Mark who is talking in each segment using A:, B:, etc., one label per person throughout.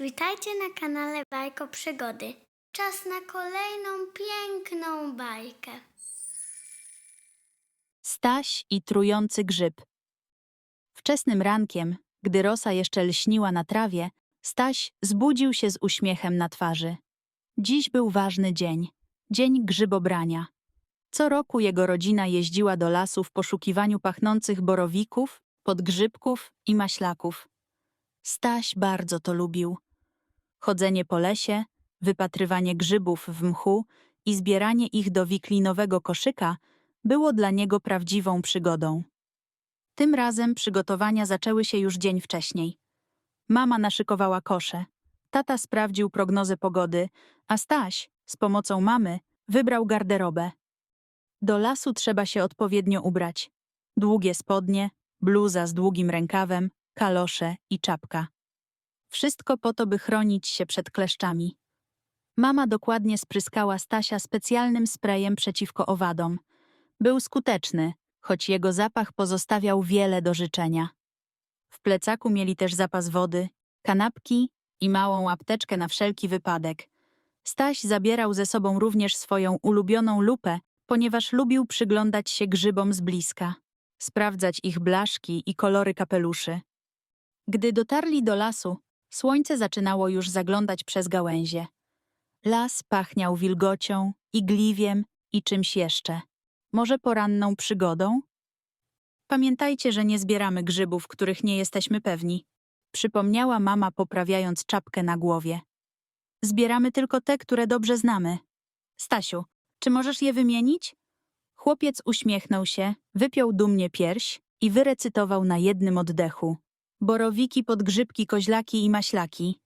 A: Witajcie na kanale Bajko Przygody. Czas na kolejną piękną bajkę.
B: Staś i trujący grzyb. Wczesnym rankiem, gdy rosa jeszcze lśniła na trawie, Staś zbudził się z uśmiechem na twarzy. Dziś był ważny dzień dzień grzybobrania. Co roku jego rodzina jeździła do lasu w poszukiwaniu pachnących borowików, podgrzybków i maślaków. Staś bardzo to lubił. Chodzenie po lesie, wypatrywanie grzybów w mchu i zbieranie ich do wiklinowego koszyka było dla niego prawdziwą przygodą. Tym razem przygotowania zaczęły się już dzień wcześniej. Mama naszykowała kosze, tata sprawdził prognozę pogody, a Staś, z pomocą mamy, wybrał garderobę. Do lasu trzeba się odpowiednio ubrać. Długie spodnie, bluza z długim rękawem, kalosze i czapka. Wszystko po to, by chronić się przed kleszczami. Mama dokładnie spryskała Stasia specjalnym sprayem przeciwko owadom. Był skuteczny, choć jego zapach pozostawiał wiele do życzenia. W plecaku mieli też zapas wody, kanapki i małą apteczkę na wszelki wypadek. Staś zabierał ze sobą również swoją ulubioną lupę, ponieważ lubił przyglądać się grzybom z bliska, sprawdzać ich blaszki i kolory kapeluszy. Gdy dotarli do lasu, słońce zaczynało już zaglądać przez gałęzie. Las pachniał wilgocią, igliwiem i czymś jeszcze. Może poranną przygodą? Pamiętajcie, że nie zbieramy grzybów, których nie jesteśmy pewni. Przypomniała mama, poprawiając czapkę na głowie. Zbieramy tylko te, które dobrze znamy. Stasiu, czy możesz je wymienić? Chłopiec uśmiechnął się, wypiął dumnie pierś i wyrecytował na jednym oddechu. Borowiki, podgrzybki, koźlaki i maślaki.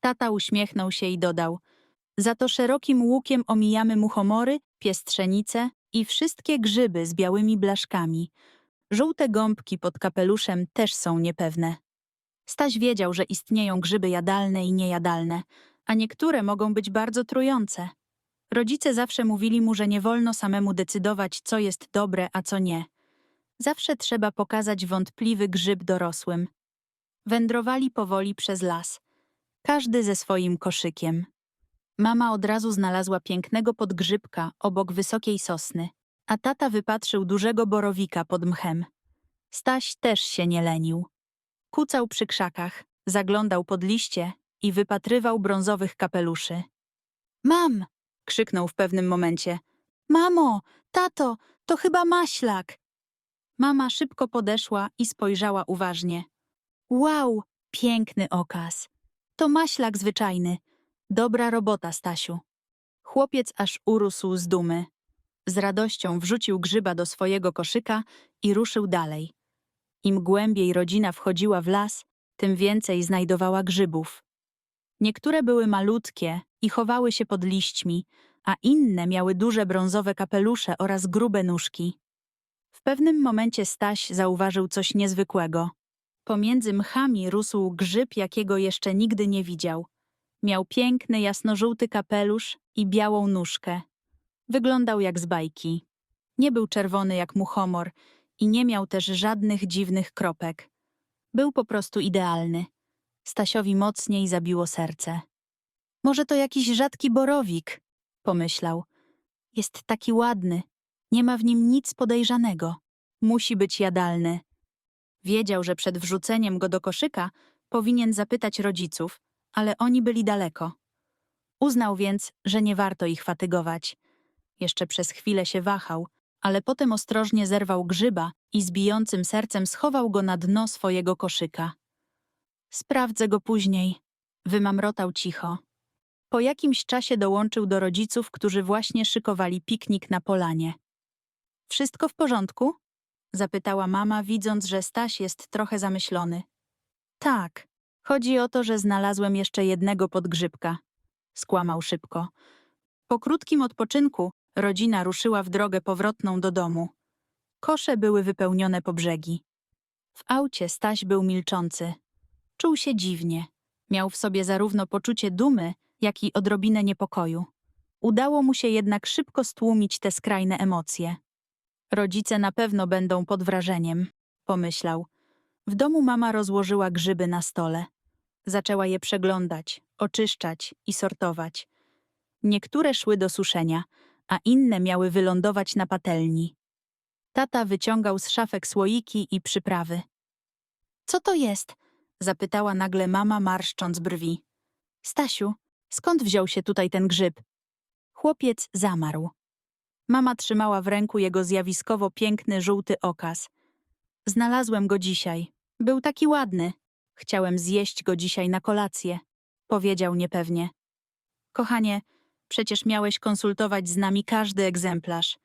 B: Tata uśmiechnął się i dodał. Za to szerokim łukiem omijamy muchomory, piestrzenice i wszystkie grzyby z białymi blaszkami. Żółte gąbki pod kapeluszem też są niepewne. Staś wiedział, że istnieją grzyby jadalne i niejadalne, a niektóre mogą być bardzo trujące. Rodzice zawsze mówili mu, że nie wolno samemu decydować, co jest dobre, a co nie. Zawsze trzeba pokazać wątpliwy grzyb dorosłym. Wędrowali powoli przez las, każdy ze swoim koszykiem. Mama od razu znalazła pięknego podgrzybka obok wysokiej sosny, a tata wypatrzył dużego borowika pod mchem. Staś też się nie lenił. Kucał przy krzakach, zaglądał pod liście i wypatrywał brązowych kapeluszy. Mam! krzyknął w pewnym momencie. Mamo, tato, to chyba maślak. Mama szybko podeszła i spojrzała uważnie. Wow, piękny okaz. To maślak zwyczajny. Dobra robota, Stasiu. Chłopiec aż urósł z dumy. Z radością wrzucił grzyba do swojego koszyka i ruszył dalej. Im głębiej rodzina wchodziła w las, tym więcej znajdowała grzybów. Niektóre były malutkie i chowały się pod liśćmi, a inne miały duże brązowe kapelusze oraz grube nóżki. W pewnym momencie Staś zauważył coś niezwykłego. Pomiędzy mchami rósł grzyb, jakiego jeszcze nigdy nie widział. Miał piękny, jasnożółty kapelusz i białą nóżkę. Wyglądał jak z bajki. Nie był czerwony jak muchomor i nie miał też żadnych dziwnych kropek. Był po prostu idealny. Stasiowi mocniej zabiło serce. Może to jakiś rzadki borowik, pomyślał. Jest taki ładny. Nie ma w nim nic podejrzanego. Musi być jadalny. Wiedział, że przed wrzuceniem go do koszyka powinien zapytać rodziców, ale oni byli daleko. Uznał więc, że nie warto ich fatygować. Jeszcze przez chwilę się wahał, ale potem ostrożnie zerwał grzyba i z bijącym sercem schował go na dno swojego koszyka. Sprawdzę go później, wymamrotał cicho. Po jakimś czasie dołączył do rodziców, którzy właśnie szykowali piknik na polanie. Wszystko w porządku? zapytała mama, widząc, że Staś jest trochę zamyślony. Tak, chodzi o to, że znalazłem jeszcze jednego podgrzybka. Skłamał szybko. Po krótkim odpoczynku rodzina ruszyła w drogę powrotną do domu. Kosze były wypełnione po brzegi. W aucie Staś był milczący. Czuł się dziwnie. Miał w sobie zarówno poczucie dumy, jak i odrobinę niepokoju. Udało mu się jednak szybko stłumić te skrajne emocje. Rodzice na pewno będą pod wrażeniem, pomyślał. W domu mama rozłożyła grzyby na stole. Zaczęła je przeglądać, oczyszczać i sortować. Niektóre szły do suszenia, a inne miały wylądować na patelni. Tata wyciągał z szafek słoiki i przyprawy. Co to jest? zapytała nagle mama, marszcząc brwi. Stasiu, skąd wziął się tutaj ten grzyb? Chłopiec zamarł. Mama trzymała w ręku jego zjawiskowo piękny żółty okaz. Znalazłem go dzisiaj. Był taki ładny. Chciałem zjeść go dzisiaj na kolację, powiedział niepewnie. Kochanie, przecież miałeś konsultować z nami każdy egzemplarz.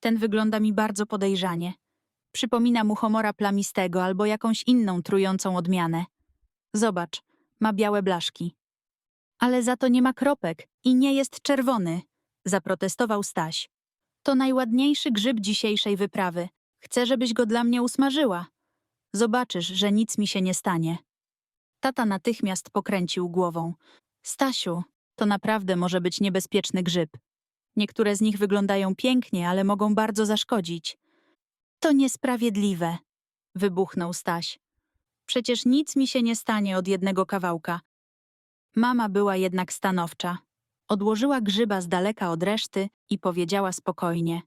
B: Ten wygląda mi bardzo podejrzanie. Przypomina mu homora plamistego albo jakąś inną trującą odmianę. Zobacz, ma białe blaszki. Ale za to nie ma kropek i nie jest czerwony, zaprotestował Staś. To najładniejszy grzyb dzisiejszej wyprawy. Chcę, żebyś go dla mnie usmażyła. Zobaczysz, że nic mi się nie stanie. Tata natychmiast pokręcił głową. Stasiu, to naprawdę może być niebezpieczny grzyb. Niektóre z nich wyglądają pięknie, ale mogą bardzo zaszkodzić. To niesprawiedliwe, wybuchnął Staś. Przecież nic mi się nie stanie od jednego kawałka. Mama była jednak stanowcza. Odłożyła grzyba z daleka od reszty i powiedziała spokojnie: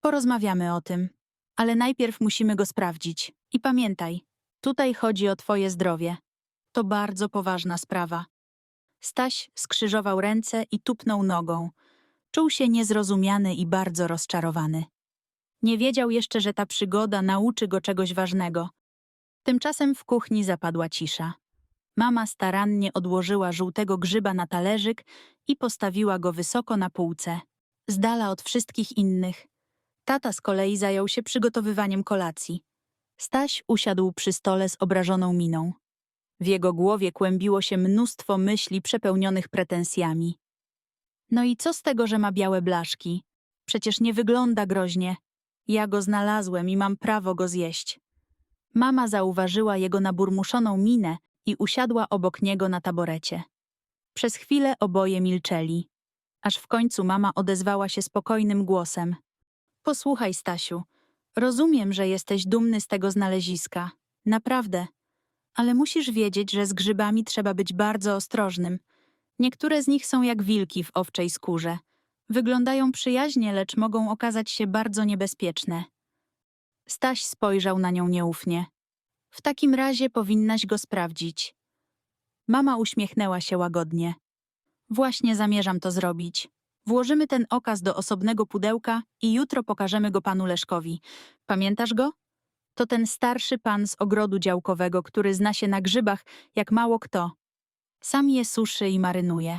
B: Porozmawiamy o tym, ale najpierw musimy go sprawdzić. I pamiętaj, tutaj chodzi o twoje zdrowie. To bardzo poważna sprawa. Staś skrzyżował ręce i tupnął nogą. Czuł się niezrozumiany i bardzo rozczarowany. Nie wiedział jeszcze, że ta przygoda nauczy go czegoś ważnego. Tymczasem w kuchni zapadła cisza. Mama starannie odłożyła żółtego grzyba na talerzyk i postawiła go wysoko na półce, z dala od wszystkich innych. Tata z kolei zajął się przygotowywaniem kolacji. Staś usiadł przy stole z obrażoną miną. W jego głowie kłębiło się mnóstwo myśli przepełnionych pretensjami. No i co z tego, że ma białe blaszki? Przecież nie wygląda groźnie. Ja go znalazłem i mam prawo go zjeść. Mama zauważyła jego naburmuszoną minę i usiadła obok niego na taborecie. Przez chwilę oboje milczeli, aż w końcu mama odezwała się spokojnym głosem. Posłuchaj, Stasiu, rozumiem, że jesteś dumny z tego znaleziska. Naprawdę. Ale musisz wiedzieć, że z grzybami trzeba być bardzo ostrożnym. Niektóre z nich są jak wilki w owczej skórze. Wyglądają przyjaźnie, lecz mogą okazać się bardzo niebezpieczne. Staś spojrzał na nią nieufnie. W takim razie powinnaś go sprawdzić. Mama uśmiechnęła się łagodnie. Właśnie zamierzam to zrobić. Włożymy ten okaz do osobnego pudełka i jutro pokażemy go panu Leszkowi. Pamiętasz go? To ten starszy pan z ogrodu działkowego, który zna się na grzybach jak mało kto. Sam je suszy i marynuje.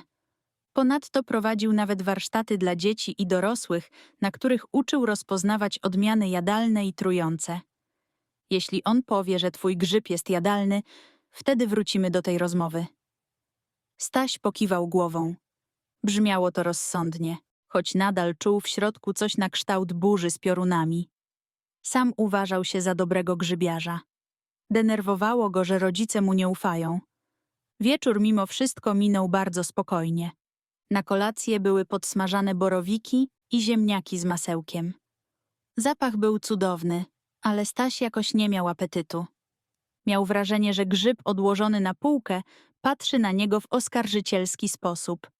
B: Ponadto prowadził nawet warsztaty dla dzieci i dorosłych, na których uczył rozpoznawać odmiany jadalne i trujące. Jeśli on powie, że twój grzyb jest jadalny, wtedy wrócimy do tej rozmowy. Staś pokiwał głową. Brzmiało to rozsądnie, choć nadal czuł w środku coś na kształt burzy z piorunami. Sam uważał się za dobrego grzybiarza. Denerwowało go, że rodzice mu nie ufają. Wieczór mimo wszystko minął bardzo spokojnie. Na kolację były podsmażane borowiki i ziemniaki z masełkiem. Zapach był cudowny, ale Staś jakoś nie miał apetytu. Miał wrażenie, że grzyb odłożony na półkę patrzy na niego w oskarżycielski sposób.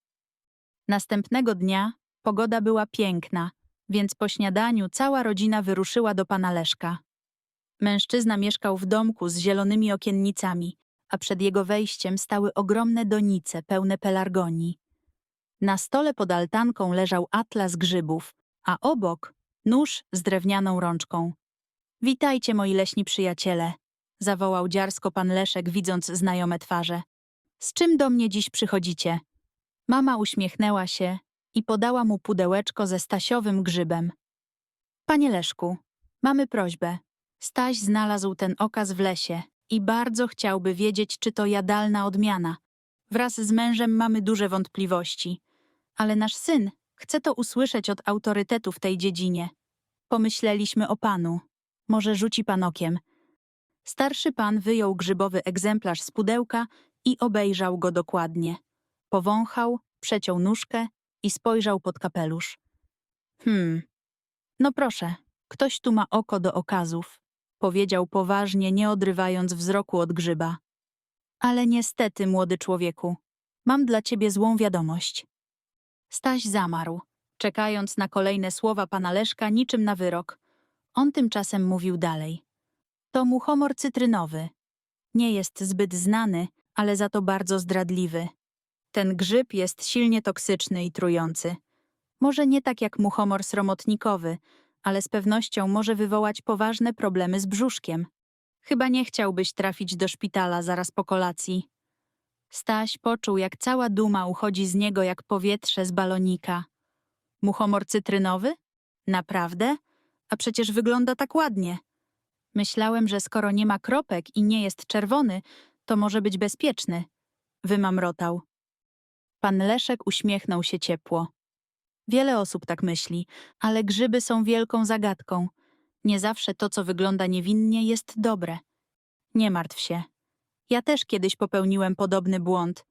B: Następnego dnia pogoda była piękna, więc po śniadaniu cała rodzina wyruszyła do pana Leszka. Mężczyzna mieszkał w domku z zielonymi okiennicami, a przed jego wejściem stały ogromne donice pełne pelargonii. Na stole pod altanką leżał atlas grzybów, a obok nóż z drewnianą rączką. Witajcie, moi leśni przyjaciele, zawołał dziarsko pan Leszek, widząc znajome twarze. Z czym do mnie dziś przychodzicie? Mama uśmiechnęła się i podała mu pudełeczko ze stasiowym grzybem. Panie Leszku, mamy prośbę. Staś znalazł ten okaz w lesie i bardzo chciałby wiedzieć, czy to jadalna odmiana. Wraz z mężem mamy duże wątpliwości, ale nasz syn chce to usłyszeć od autorytetu w tej dziedzinie. Pomyśleliśmy o panu. Może rzuci pan okiem. Starszy pan wyjął grzybowy egzemplarz z pudełka i obejrzał go dokładnie. Powąchał, przeciął nóżkę i spojrzał pod kapelusz. Hmm. No proszę, ktoś tu ma oko do okazów, powiedział poważnie, nie odrywając wzroku od grzyba. Ale niestety, młody człowieku, mam dla ciebie złą wiadomość. Staś zamarł, czekając na kolejne słowa pana Leszka niczym na wyrok. On tymczasem mówił dalej. To muchomor cytrynowy. Nie jest zbyt znany, ale za to bardzo zdradliwy. Ten grzyb jest silnie toksyczny i trujący. Może nie tak jak muchomor sromotnikowy, ale z pewnością może wywołać poważne problemy z brzuszkiem. Chyba nie chciałbyś trafić do szpitala zaraz po kolacji. Staś poczuł, jak cała duma uchodzi z niego jak powietrze z balonika. Muchomor cytrynowy? Naprawdę? A przecież wygląda tak ładnie. Myślałem, że skoro nie ma kropek i nie jest czerwony, to może być bezpieczny. Wymamrotał. Pan Leszek uśmiechnął się ciepło. Wiele osób tak myśli, ale grzyby są wielką zagadką. Nie zawsze to, co wygląda niewinnie, jest dobre. Nie martw się. Ja też kiedyś popełniłem podobny błąd.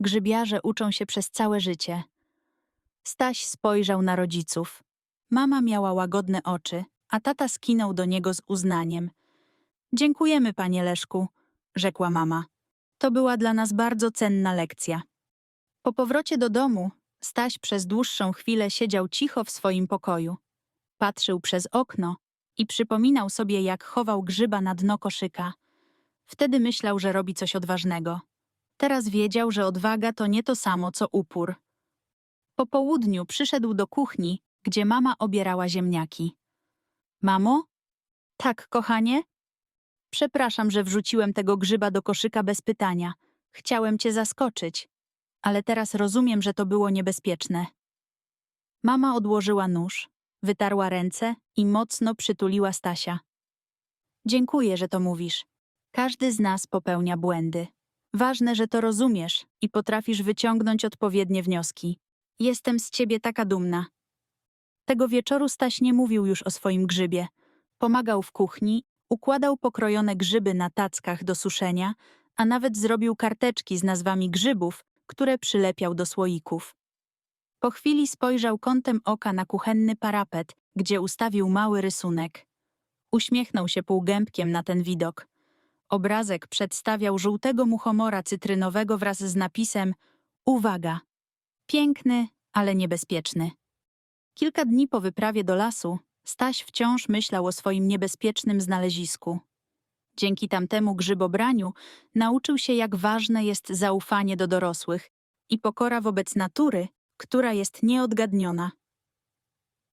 B: Grzybiarze uczą się przez całe życie. Staś spojrzał na rodziców. Mama miała łagodne oczy, a tata skinął do niego z uznaniem. Dziękujemy, panie Leszku, rzekła mama. To była dla nas bardzo cenna lekcja. Po powrocie do domu, Staś przez dłuższą chwilę siedział cicho w swoim pokoju. Patrzył przez okno i przypominał sobie, jak chował grzyba na dno koszyka. Wtedy myślał, że robi coś odważnego. Teraz wiedział, że odwaga to nie to samo, co upór. Po południu przyszedł do kuchni, gdzie mama obierała ziemniaki. Mamo? Tak, kochanie? Przepraszam, że wrzuciłem tego grzyba do koszyka bez pytania. Chciałem cię zaskoczyć, ale teraz rozumiem, że to było niebezpieczne. Mama odłożyła nóż, wytarła ręce i mocno przytuliła Stasia. Dziękuję, że to mówisz. Każdy z nas popełnia błędy. Ważne, że to rozumiesz i potrafisz wyciągnąć odpowiednie wnioski. Jestem z ciebie taka dumna. Tego wieczoru Staś nie mówił już o swoim grzybie. Pomagał w kuchni, układał pokrojone grzyby na tackach do suszenia, a nawet zrobił karteczki z nazwami grzybów, które przylepiał do słoików. Po chwili spojrzał kątem oka na kuchenny parapet, gdzie ustawił mały rysunek. Uśmiechnął się półgębkiem na ten widok. Obrazek przedstawiał żółtego muchomora cytrynowego wraz z napisem Uwaga! Piękny, ale niebezpieczny. Kilka dni po wyprawie do lasu Staś wciąż myślał o swoim niebezpiecznym znalezisku. Dzięki tamtemu grzybobraniu nauczył się, jak ważne jest zaufanie do dorosłych i pokora wobec natury, która jest nieodgadniona.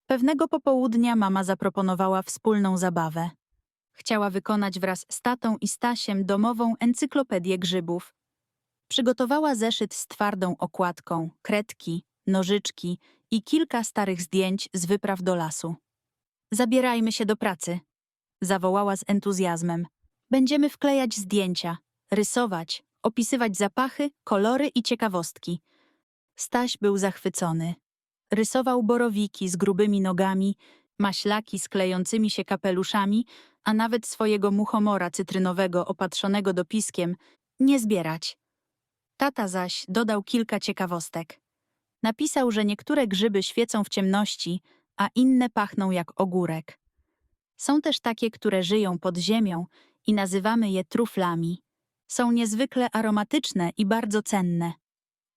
B: Pewnego popołudnia mama zaproponowała wspólną zabawę. Chciała wykonać wraz z tatą i Stasiem domową encyklopedię grzybów. Przygotowała zeszyt z twardą okładką, kredki, nożyczki i kilka starych zdjęć z wypraw do lasu. Zabierajmy się do pracy, zawołała z entuzjazmem. Będziemy wklejać zdjęcia, rysować, opisywać zapachy, kolory i ciekawostki. Staś był zachwycony. Rysował borowiki z grubymi nogami, maślaki z klejącymi się kapeluszami, a nawet swojego muchomora cytrynowego opatrzonego dopiskiem nie zbierać. Tata zaś dodał kilka ciekawostek. Napisał, że niektóre grzyby świecą w ciemności, a inne pachną jak ogórek. Są też takie, które żyją pod ziemią i nazywamy je truflami. Są niezwykle aromatyczne i bardzo cenne.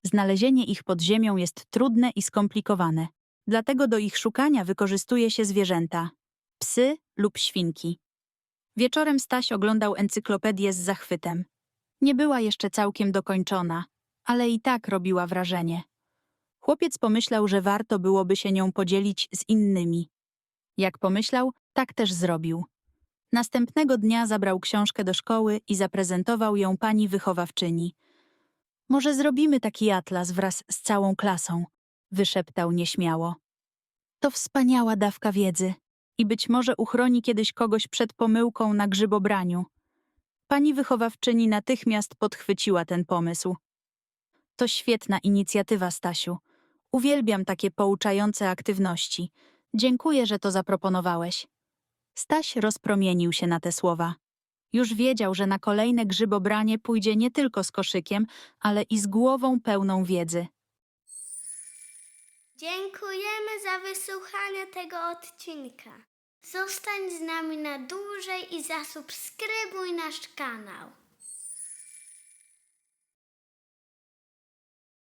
B: Znalezienie ich pod ziemią jest trudne i skomplikowane, dlatego do ich szukania wykorzystuje się zwierzęta psy lub świnki. Wieczorem Staś oglądał encyklopedię z zachwytem. Nie była jeszcze całkiem dokończona, ale i tak robiła wrażenie. Chłopiec pomyślał, że warto byłoby się nią podzielić z innymi. Jak pomyślał, tak też zrobił. Następnego dnia zabrał książkę do szkoły i zaprezentował ją pani wychowawczyni. Może zrobimy taki atlas wraz z całą klasą, wyszeptał nieśmiało. To wspaniała dawka wiedzy i być może uchroni kiedyś kogoś przed pomyłką na grzybobraniu. Pani wychowawczyni natychmiast podchwyciła ten pomysł. To świetna inicjatywa, Stasiu. Uwielbiam takie pouczające aktywności. Dziękuję, że to zaproponowałeś. Staś rozpromienił się na te słowa. Już wiedział, że na kolejne grzybobranie pójdzie nie tylko z koszykiem, ale i z głową pełną wiedzy.
A: Dziękujemy za wysłuchanie tego odcinka. Zostań z nami na dłużej i zasubskrybuj nasz kanał.